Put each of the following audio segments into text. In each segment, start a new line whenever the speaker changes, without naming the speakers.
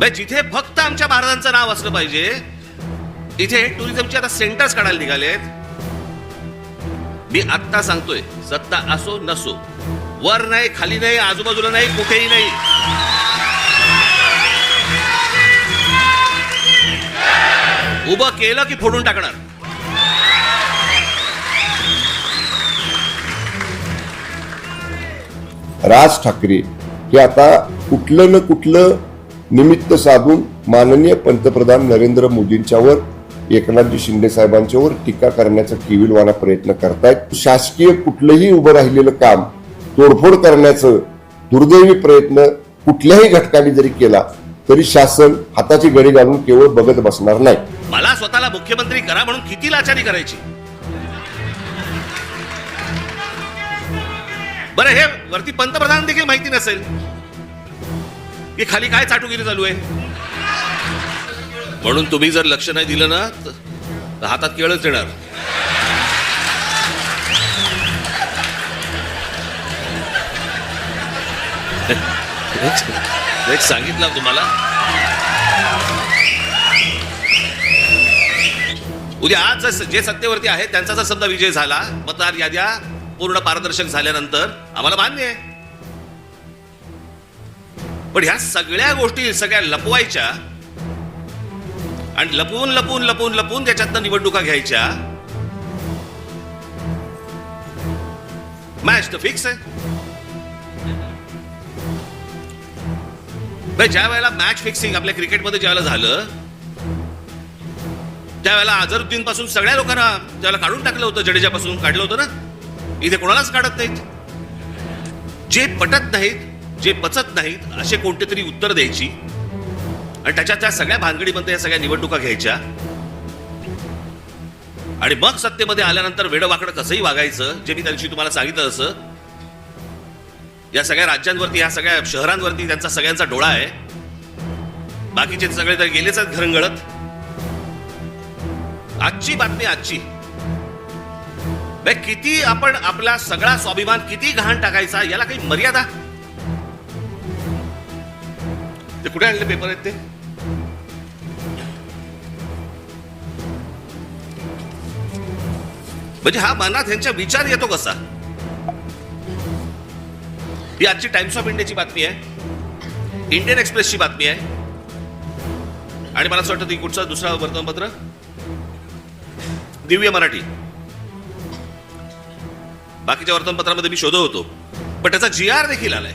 बे जिथे फक्त आमच्या महाराजांचं नाव असलं पाहिजे इथे टुरिझमचे आता सेंटर्स काढायला निघालेत. मी आत्ता सांगतोय सत्ता असो नसो वर नाही खाली नाही आजूबाजूला नाही कुठेही नाही. उभं केलं की फोडून टाकणार.
राज ठाकरे हे आता कुठलं ना कुठलं निमित्त साधून माननीय पंतप्रधान नरेंद्र मोदींच्यावर एकनाथजी शिंदे साहेबांच्यावर टीका करण्याचा किविलवाना प्रयत्न करतायत. शासकीय कुठलंही उभं राहिलेलं काम तोडफोड करण्याचं दुर्दैवी प्रयत्न कुठल्याही घटकाने जरी केला तरी शासन हाताची गडी घालून केवळ बघत बसणार नाही.
मला स्वतःला मुख्यमंत्री करा म्हणून किती लाचारी करायची? बरं हे वरती पंतप्रधान देखील माहिती नसेल. की खाली काय चाटुगिरी चालू आहे? म्हणून तुम्ही जर लक्ष नाही दिलं ना तर हातात केळच येणार. सांगितलं तुम्हाला? उद्या आज जे सत्तेवरती आहेत त्यांचा जर समजा विजय झाला मतदार याद्या पूर्ण पारदर्शक झाल्यानंतर आम्हाला मान्य आहे. पण ह्या सगळ्या गोष्टी सगळ्या लपवायच्या आणि लपवून लपवून लपवून लपवून त्याच्यातनं निवडणुका घ्यायच्या. मॅच तर फिक्स आहे. म्हणजे ज्या वेळेला मॅच फिक्सिंग आपल्या क्रिकेटमध्ये ज्यावेळेला झालं त्यावेळेला अझरुद्दीन पासून सगळ्या लोकांना त्याला काढून टाकलं होतं जडेजापासून काढलं होतं ना. इथे कोणालाच काढत नाहीत. जे पटत नाहीत जे पचत नाहीत असे कोणते तरी उत्तर द्यायची. आणि त्याच्या त्या सगळ्या भानगडीमध्ये या सगळ्या निवडणुका घ्यायच्या. आणि मग सत्तेमध्ये आल्यानंतर वेडवाकडं कसंही वागायचं जे मी त्या दिवशी तुम्हाला सांगितलं असं या सगळ्या राज्यांवरती या सगळ्या शहरांवरती त्यांचा सगळ्यांचा डोळा आहे. बाकीचे सगळे तर गेलेच आहेत घरंगळत. आजची बातमी आजची. किती आपण आपला सगळा स्वाभिमान किती घाण टाकायचा याला काही मर्यादा ते कुठे आणले पेपर आहेत ते? म्हणजे हा मनात यांच्या विचार येतो कसा? ही आजची टाइम्स ऑफ इंडियाची बातमी आहे. इंडियन एक्सप्रेसची बातमी आहे. आणि मला असं वाटतं ती कुठचा? दुसरा वर्तमानपत्र? दिव्य मराठी. बाकीच्या वर्तमानपत्रामध्ये मी शोधत होतो. पण त्याचा जी आर देखील आलाय.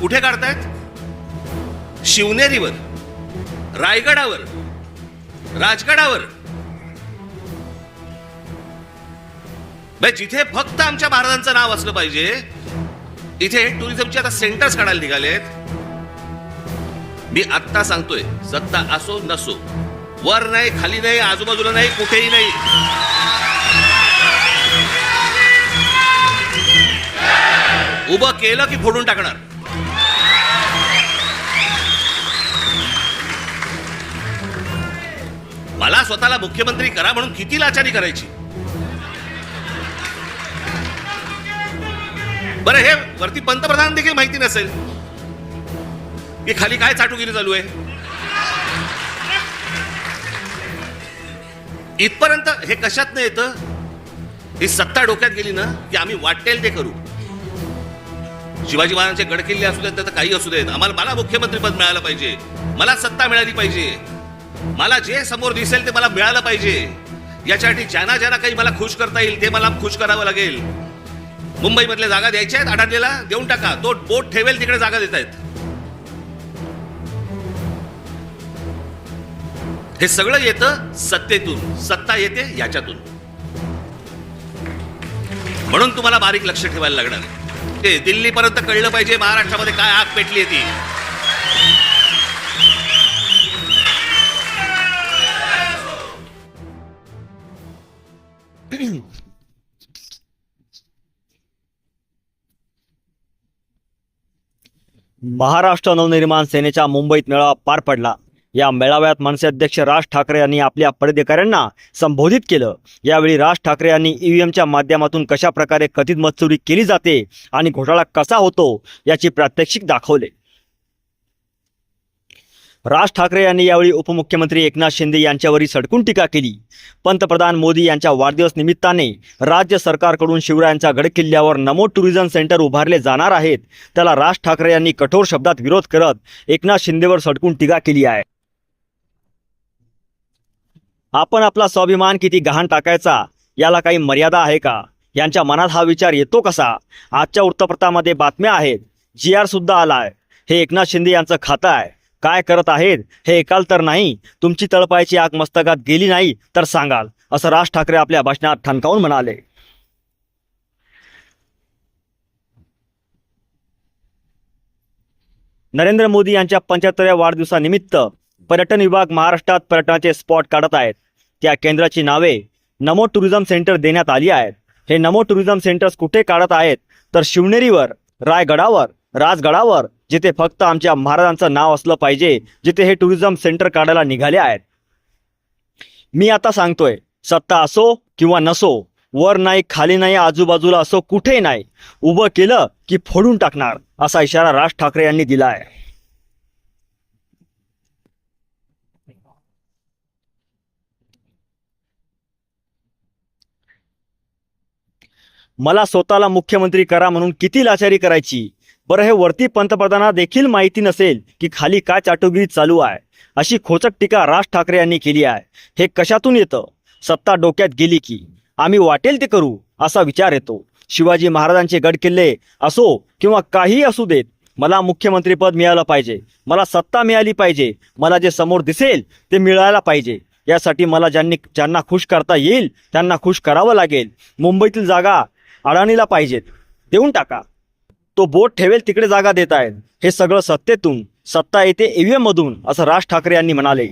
कुठे काढतायत? शिवनेरीवर रायगडावर राजगडावर. जिथे फक्त आमच्या महाराजांचं नाव असलं पाहिजे इथे टुरिझमचे आता सेंटर्स काढायला निघालेत. मी आत्ता सांगतोय सत्ता असो नसो वर नाही खाली नाही आजूबाजूला नाही कुठेही नाही. उभं केलं की फोडून टाकणार. स्वतःला मुख्यमंत्री करा म्हणून किती लाचारी करायची? बरं हे वरती पंतप्रधान देखील माहिती नसेल. की खाली काय चाटुगिरी चालू आहे? इथपर्यंत हे कशात नाही येतं? ही सत्ता डोक्यात गेली ना की आम्ही वाटेल ते करू. शिवाजी महाराजांचे गडकिल्ले असू देत तर काही असू देत. आम्हाला मला मुख्यमंत्रीपद मिळालं पाहिजे. मला सत्ता मिळाली पाहिजे. मला जे समोर दिसेल ते मला मिळालं पाहिजे. याच्यासाठी ज्यांना ज्यांना काही मला खुश करता येईल ते मला खुश करावं लागेल. मुंबईमधल्या जागा द्यायच्या आहेत अडाणीला देऊन टाका. तो बोट ठेवेल तिकडे जागा देत आहेत. हे सगळं येतं सत्तेतून. सत्ता येते याच्यातून. म्हणून तुम्हाला बारीक लक्ष ठेवायला लागणार. ते दिल्लीपर्यंत कळलं पाहिजे महाराष्ट्रामध्ये काय आग पेटली ती.
महाराष्ट्र नवनिर्माण सेनेचा मुंबईत मेळावा पार पडला. या मेळाव्यात मनसे अध्यक्ष राज ठाकरे यांनी आपल्या पदाधिकाऱ्यांना संबोधित केलं. यावेळी राज ठाकरे यांनी ईव्हीएमच्या माध्यमातून कशा प्रकारे कथित मजचुरी केली जाते आणि घोटाळा कसा होतो याची प्रात्यक्षिक दाखवले. राज ठाकरे यांनी यावेळी उपमुख्यमंत्री एकनाथ शिंदे यांच्यावरही सडकून टीका केली. पंतप्रधान मोदी यांच्या वाढदिवस निमित्ताने राज्य सरकारकडून शिवरायांच्या गडकिल्ल्यावर नमो टुरिझम सेंटर उभारले जाणार आहेत. त्याला राज ठाकरे यांनी कठोर शब्दात विरोध करत एकनाथ शिंदेवर सडकून टीका केली आहे. आपण आपला स्वाभिमान किती गहाण टाकायचा याला काही मर्यादा आहे का? यांच्या मनात हा विचार येतो कसा? आजच्या वृत्तपत्रामध्ये बातम्या आहेत जी आर सुद्धा आलाय. हे एकनाथ शिंदे यांचं खातं आहे. काय करत आहेत हे एकाल तर नाही. तुमची तळपायची आग मस्तकात गेली नाही तर सांगाल असं राज ठाकरे आपल्या भाषणात ठणकावून म्हणाले. नरेंद्र मोदी यांच्या पंच्याहत्तरव्या वाढदिवसानिमित्त पर्यटन विभाग महाराष्ट्रात पर्यटनाचे स्पॉट काढत आहेत. त्या केंद्राची नावे नमो टुरिझम सेंटर देण्यात आली आहेत. हे नमो टुरिझम सेंटर्स कुठे काढत आहेत? तर शिवनेरीवर रायगडावर राजगडावर जिथे फक्त आमच्या महाराजांचं नाव असलं पाहिजे जिथे हे टुरिझम सेंटर काढायला निघाले आहेत. मी आता सांगतोय सत्ता असो किंवा नसो वर नाही खाली नाही आजूबाजूला असो कुठे नाही उभं केलं की फोडून टाकणार असा इशारा राज ठाकरे यांनी दिला आहे. मला स्वतःला मुख्यमंत्री करा म्हणून किती लाचारी करायची? बरं हे वरती पंतप्रधानांना देखील माहिती नसेल की खाली काय चाटोगिरी चालू आहे. अशी खोचक टीका राज ठाकरे यांनी केली आहे. हे कशातून येतं? सत्ता डोक्यात गेली की आम्ही वाटेल ते करू असा विचार येतो. शिवाजी महाराजांचे गडकिल्ले असो किंवा काहीही असू देत मला मुख्यमंत्रीपद मिळालं पाहिजे. मला सत्ता मिळाली पाहिजे. मला जे समोर दिसेल ते मिळायला पाहिजे. यासाठी मला ज्यांनी ज्यांना खुश करता येईल त्यांना खुश करावं लागेल. मुंबईतील जागा अडाणीला पाहिजेत. देऊन टाका. तो बोट ठेवेल तिकडे जागा देत आहेत हे सगळं सत्तेतून सत्ता येते ईव्हीएम मधून असं राज ठाकरे यांनी म्हणाले.